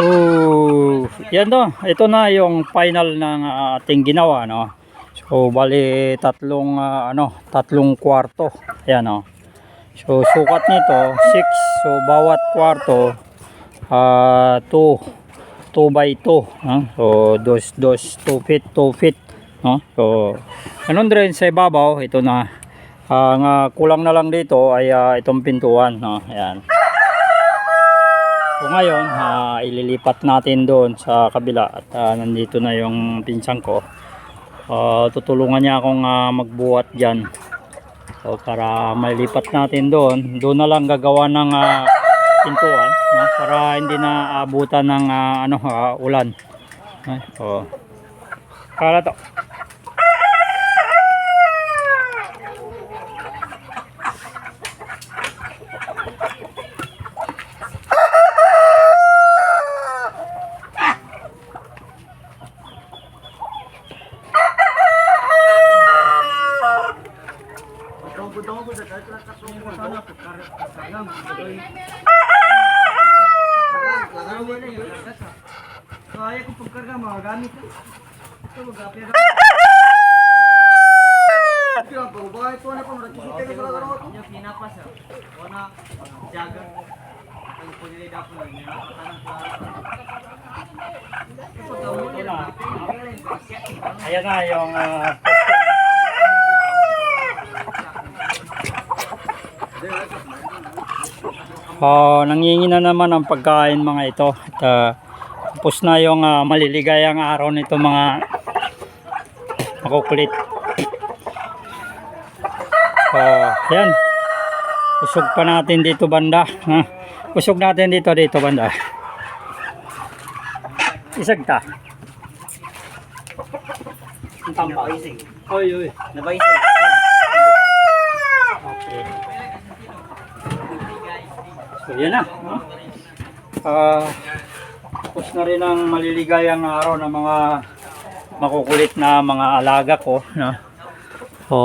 So, yan no. Ito na yung final ng ah, ating ginawa, no. So, bali tatlong ah, ano, tatlong kwarto. Ayan, no. So, sukat nito 6. So, bawat kwarto ah 2 2 by 2, no? So, dos dos 2 feet, 2 feet, no. So, ganun din sa ibabaw, ito na. Ang ah, kulang na lang dito ay ah, itong pintuan, no. Ayan. So ngayon, ah, ililipat natin doon sa kabila at ah, nandito na yung pinsan ko. Ah, tutulungan niya akong ah, magbuhat diyan. So para malipat natin doon, doon na lang gagawa ng ah, pintuan, no? para hindi na abutan ng ah, ano ah, ulan. Ay, oh. Kala to. Kaya ko pagkarga, magagamit ko. Ito, mag-apya ka. Kaya po, bakit po na po, nagsisipin ko talaga ako. Yung pinapas, ah. Wana, jaga. Ang po nila dapo na, may nakatanang sa... Ito, tawag Ito nila. na. Ayan na yung ah, Oh, nangingi na naman ang pagkain mga ito. At ah, tapos na yung ah, maliligayang araw nito mga makukulit. Oh, yan. Usog pa natin dito banda. Ha? Usog natin dito dito banda. Isag ta. Ang tampaising. Oy, oy. Nabaising. So, yan na. Ah, tapos na rin ang maliligayang araw ng mga makukulit na mga alaga ko. No? So,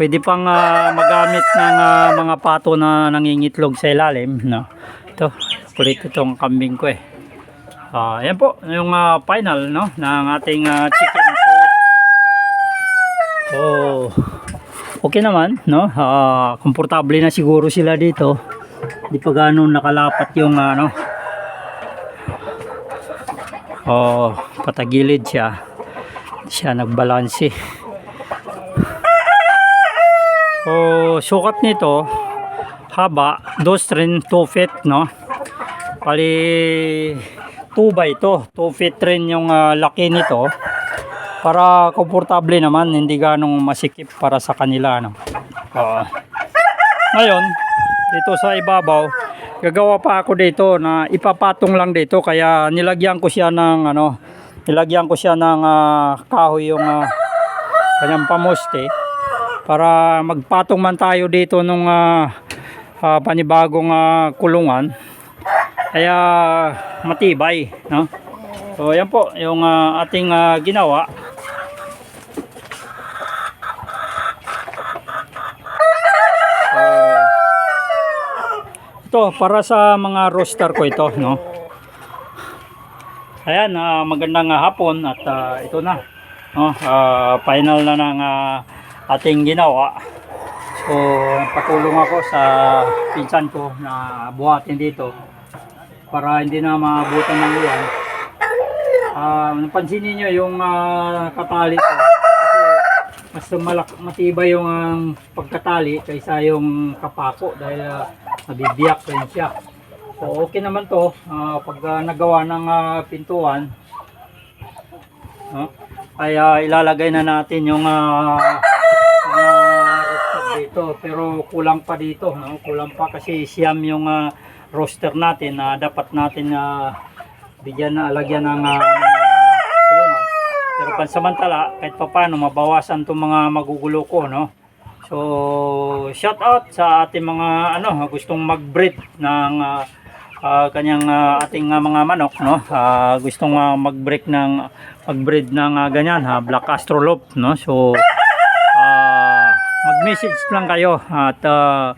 pwede pang ah, magamit ng ah, mga pato na nangingitlog sa ilalim. No? Ito, kulit itong kambing ko eh. Ah, yan po, yung ah, final no, ng ating ah, chicken soup. So, okay naman, no? Ah, komportable na siguro sila dito. Hindi pa gaano nakalapat yung ano. Oh, patagilid siya. Siya nagbalanse. Oh, sukat nito haba, dos rin 2 feet, no? Pali 2 by to, 2 feet rin yung ah, laki nito para komportable naman, hindi ganong masikip para sa kanila. No? Oo. ngayon, dito sa ibabaw, gagawa pa ako dito na ipapatong lang dito. Kaya nilagyan ko siya ng ano, nilagyan ko siya ng ah, kahoy yung ah, kanyang pamuste para magpatong man tayo dito nung ah, ah, panibagong ah, kulungan. Kaya matibay no? So yan po yung ah, ating ah, ginawa ito para sa mga roaster ko ito no? Ayan ah, magandang ah, hapon at ah, ito na no? Ah, final na ng ah, ating ginawa. So patulong ako sa pinsan ko na buhatin dito para hindi na maabutan ng ulan ah napansin niyo yung ah, katali ko. Kasi mas malak matibay yung ang pagkatali kaysa yung kapako dahil uh, nabibiyak rin siya. So okay naman to ah, pag ah, nagawa ng ah, pintuan no? ay ah, ilalagay na natin yung mga roster dito pero kulang pa dito no? kulang pa kasi siyam yung ah, roster natin na dapat natin na bigyan na alagyan ng kulungan pero pansamantala, kahit pa paano, mabawasan itong mga magugulo ko, no? So, shout out sa ating mga, ano, gustong mag-breed ng ah, kanyang ah, ating ah, mga manok, no? Ah, gustong ah, mag-breed ng, mag-breed ng ah, ganyan, ha? Black Astrolop, no? So, ah, mag-message lang kayo at ah,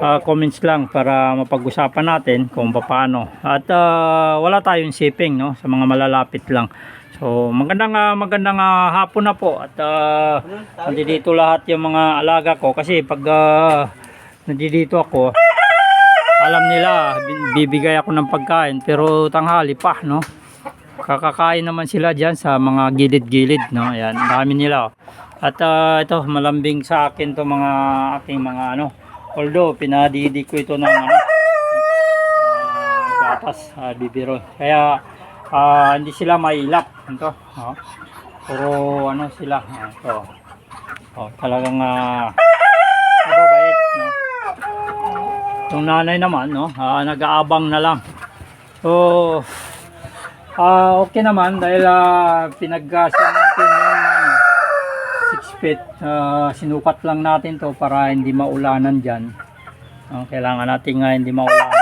ah, comments lang para mapag-usapan natin kung paano. At ah, wala tayong shipping no sa mga malalapit lang. So magandang ah, magandang ah, hapon na po at uh, nandito lahat yung mga alaga ko kasi pag ah, nandito ako alam nila bi- bibigay ako ng pagkain pero tanghali pa no? Kakakain naman sila diyan sa mga gilid-gilid no? Ayan dami nila oh. at ah, ito malambing sa akin to mga aking mga ano although pinadidi ko ito ng ano ah, gatas ah, bibiro. Kaya ah, hindi sila mailap ito oh. puro ano sila ah, ito oh, talagang ah, mababait no yung nanay naman, no, ah, nag-aabang na lang. So, ah, okay naman dahil uh, pinaggasan natin yung ano, 6 feet. Ah, sinukat lang natin to para hindi maulanan dyan. Ah, kailangan natin nga hindi maulanan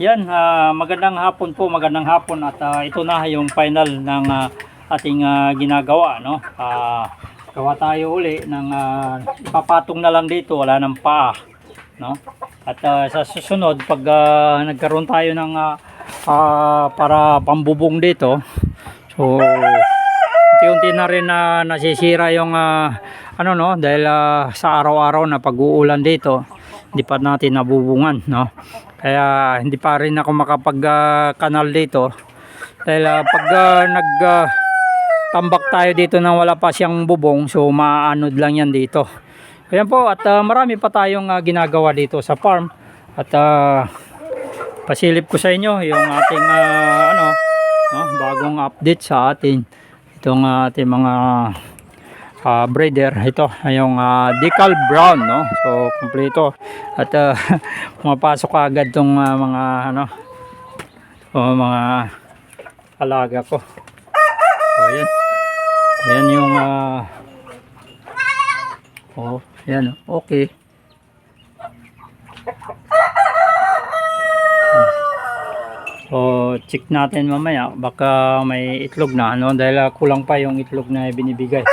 yan, ah, magandang hapon po, magandang hapon at ah, ito na yung final ng ah, ating ah, ginagawa, no? Ah, gawa tayo uli ng ah, ipapatong na lang dito, wala nang paa, no? At ah, sa susunod pag ah, nagkaroon tayo ng ah, ah, para pambubong dito, so unti-unti na rin na nasisira yung ah, ano no dahil ah, sa araw-araw na pag-uulan dito, hindi pa natin nabubungan, no? Kaya hindi pa rin ako makapag ah, kanal dito. Dahil ah, pag ah, nag tambak tayo dito nang wala pa siyang bubong so maanod lang yan dito. Ayan po at ah, marami pa tayong ah, ginagawa dito sa farm. At ah, pasilip ko sa inyo yung ating ah, ano no, bagong update sa atin. Itong ah, ating mga ah, breeder ito yung ah, decal brown no so kompleto at ah, pumapasok agad tong ah, mga ano o mga alaga ko o yan yan yung ah oh yan okay So, check natin mamaya. Baka may itlog na, ano? Dahil ah, kulang pa yung itlog na binibigay.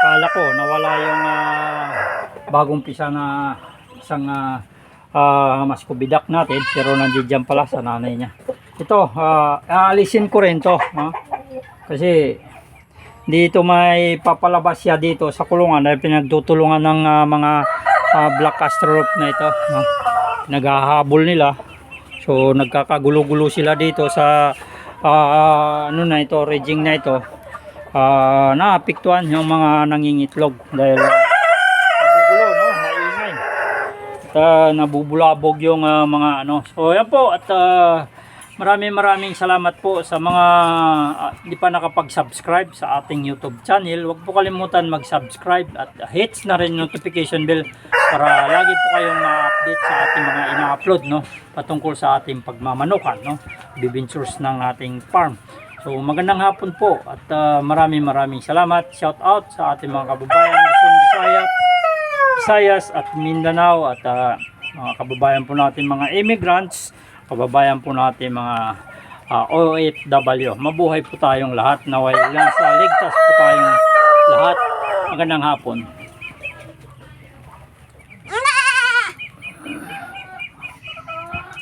Akala ko, nawala yung ah, bagong pisa na isang uh, maskubidak natin. Pero nandiyan pala sa nanay niya. Ito, ah, aalisin ko rin to. ha? Kasi, dito may papalabas siya dito sa kulungan dahil pinagtutulungan ng ah, mga ah, black astrolop na ito. No? Naghahabol nila. So nagkakagulo-gulo sila dito sa ah, ano na ito, raging na ito. Ah, naapektuhan yung mga nangingitlog dahil ah, nagugulo, no? Maingay. At ah, nabubulabog yung ah, mga ano. So yan po at ah, maraming maraming salamat po sa mga ah, hindi pa nakapag-subscribe sa ating YouTube channel. Huwag po kalimutan mag-subscribe at hits na rin notification bell para lagi po kayong ma-update sa ating mga ina-upload no patungkol sa ating pagmamanukan no bibintures ng ating farm. So magandang hapon po at ah, maraming maraming salamat. Shout out sa ating mga kababayan Luzon, Visayas, Visayas at Mindanao at ah, mga kababayan po natin mga immigrants, kababayan po natin mga ah, OFW. Mabuhay po tayong lahat. Naway nasa ligtas po tayong lahat. Magandang hapon.